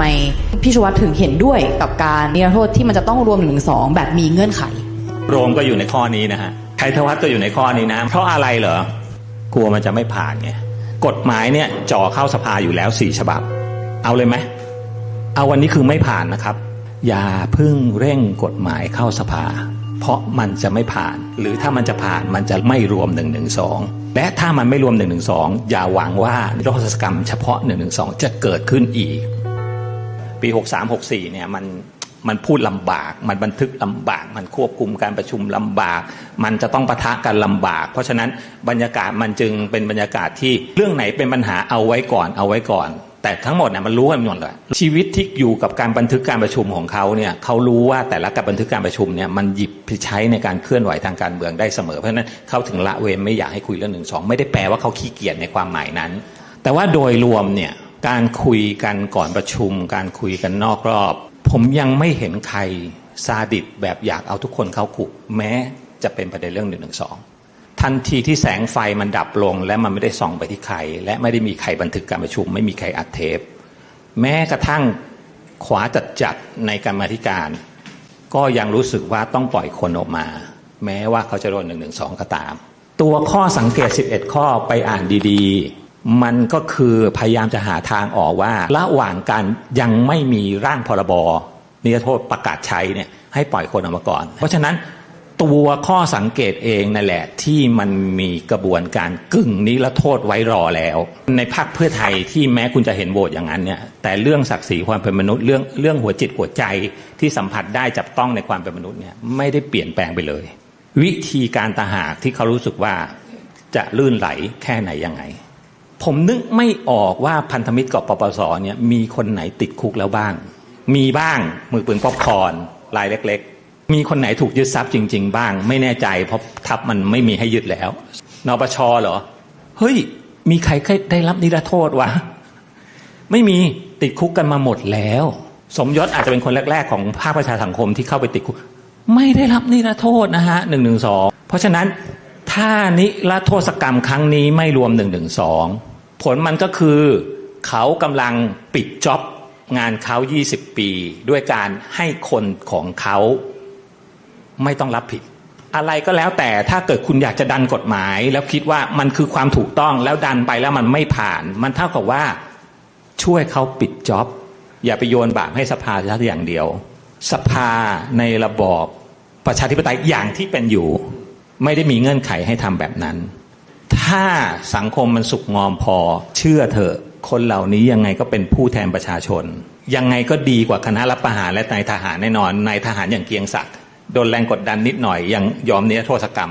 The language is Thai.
ไมพี่ชวัตถึงเห็นด้วยกับการนิรโทษที่มันจะต้องรวมหนึ่งสองแบบมีเงื่อนไข โรมก็อยู่ในข้อนี้นะฮะไทยธวัฒน์ก็อยู่ในข้อนี้นะ เพราะอะไรเหรอกลัวมันจะไม่ผ่านไงกฎหมายเนี่ยจ่อเข้าสภาอยู่แล้วสี่ฉบับ เอาเลยไหมเอาวันนี้คือไม่ผ่านนะครับ อย่าพึ่งเร่งกฎหมายเข้าสภา เพราะมันจะไม่ผ่าน หรือถ้ามันจะผ่านมันจะไม่รวม1นึและถ้ามันไม่รวม1นึอย่าหวังว่านิรโทษกรรมเฉพาะ1นึจะเกิดขึ้นอีก ปี 63 64เนี่ยมันมันพูดลำบาก มันบันทึกลำบาก มันควบคุมการประชุมลำบาก มันจะต้องปะทะกันลำบาก เพราะฉะนั้นบรรยากาศมันจึงเป็นบรรยากาศที่เรื่องไหนเป็นปัญหาเอาไว้ก่อนเอาไว้ก่อน แต่ทั้งหมดเนี่ยมันรู้กันหมดเลยชีวิตที่อยู่กับการบันทึกการประชุมของเขาเนี่ยเขารู้ว่าแต่ละการบันทึกการประชุมเนี่ยมันหยิบไปใช้ในการเคลื่อนไหวทางการเมืองได้เสมอเพราะฉะนั้นเขาถึงละเว้นไม่อยากให้คุยเรื่องหนึ่งสองไม่ได้แปลว่าเขาขี้เกียจในความหมายนั้น แต่ว่าโดยรวมเนี่ย การคุยกันก่อนประชุม การคุยกันนอกรอบ ผมยังไม่เห็นใครซาดิสแบบอยากเอาทุกคนเข้าคุกแม้จะเป็นประเด็นเรื่องหนึ่งหนึ่งสองทันทีที่แสงไฟมันดับลง และมันไม่ได้ส่องไปที่ใคร และไม่ได้มีใครบันทึกการประชุม ไม่มีใครอัดเทป แม้กระทั่งขวาจัดจัดในกรรมาธิการ ก็ยังรู้สึกว่าต้องปล่อยคนออกมา แม้ว่าเขาจะโดนหนึ่งหนึ่งสองก็ตาม ตัวข้อสังเกต 11 ข้อไปอ่านดี มันก็คือพยายามจะหาทางออกว่า ระหว่างการยังไม่มีร่างพรบนิรโทษประกาศใช้เนี่ยให้ปล่อยคนออกมาก่อน เพราะฉะนั้นตัวข้อสังเกตเองนั่นแหละที่มันมีกระบวนการกึ่งนิรโทษไว้รอแล้ว ในพรรคเพื่อไทยที่แม้คุณจะเห็นโหวตอย่างนั้นเนี่ยแต่เรื่องศักดิ์ศรีความเป็นมนุษย์เรื่องเรื่องหัวจิตหัวใจที่สัมผัสได้จับต้องในความเป็นมนุษย์เนี่ยไม่ได้เปลี่ยนแปลงไปเลย วิธีการตาหากที่เขารู้สึกว่าจะลื่นไหลแค่ไหนยังไง ผมนึกไม่ออกว่าพันธมิตรกับปปสเนี่ยมีคนไหนติดคุกแล้วบ้าง มีบ้างมือปืนป๊อปคอนรายเล็ก ๆ มีคนไหนถูกยึดทรัพย์จริง ๆ บ้าง ไม่แน่ใจเพราะทัพมันไม่มีให้ยึดแล้วนปชเหรอ เฮ้ย มีใครเคยได้รับนิรโทษวะ ไม่มีติดคุกกันมาหมดแล้ว สมยศอาจจะเป็นคนแรก ๆ ของภาคประชาสังคมที่เข้าไปติดคุก ไม่ได้รับนิรโทษนะฮะหนึ่งหนึ่งสองเพราะฉะนั้นถ้านิรโทษกรรมครั้งนี้ไม่รวมหนึ่งหนึ่งสอง ผลมันก็คือเขากำลังปิดจ็อบงานเขา 20 ปี ด้วยการให้คนของเขาไม่ต้องรับผิด อะไรก็แล้วแต่ถ้าเกิดคุณอยากจะดันกฎหมาย แล้วคิดว่ามันคือความถูกต้องแล้วดันไปแล้วมันไม่ผ่าน มันเท่ากับว่าช่วยเขาปิดจ็อบ อย่าไปโยนบาปให้สภาแค่อย่างเดียว สภาในระบอบประชาธิปไตยอย่างที่เป็นอยู่ ไม่ได้มีเงื่อนไขให้ทำแบบนั้น ถ้าสังคมมันสุกงอมพอ เชื่อเถอะคนเหล่านี้ยังไงก็เป็นผู้แทนประชาชน ยังไงก็ดีกว่าคณะรับประหารและนายทหารแน่นอนนายทหารอย่างเกียงศักดิ์โดนแรงกดดันนิดหน่อยยังยอมเนื้อโทษกรรม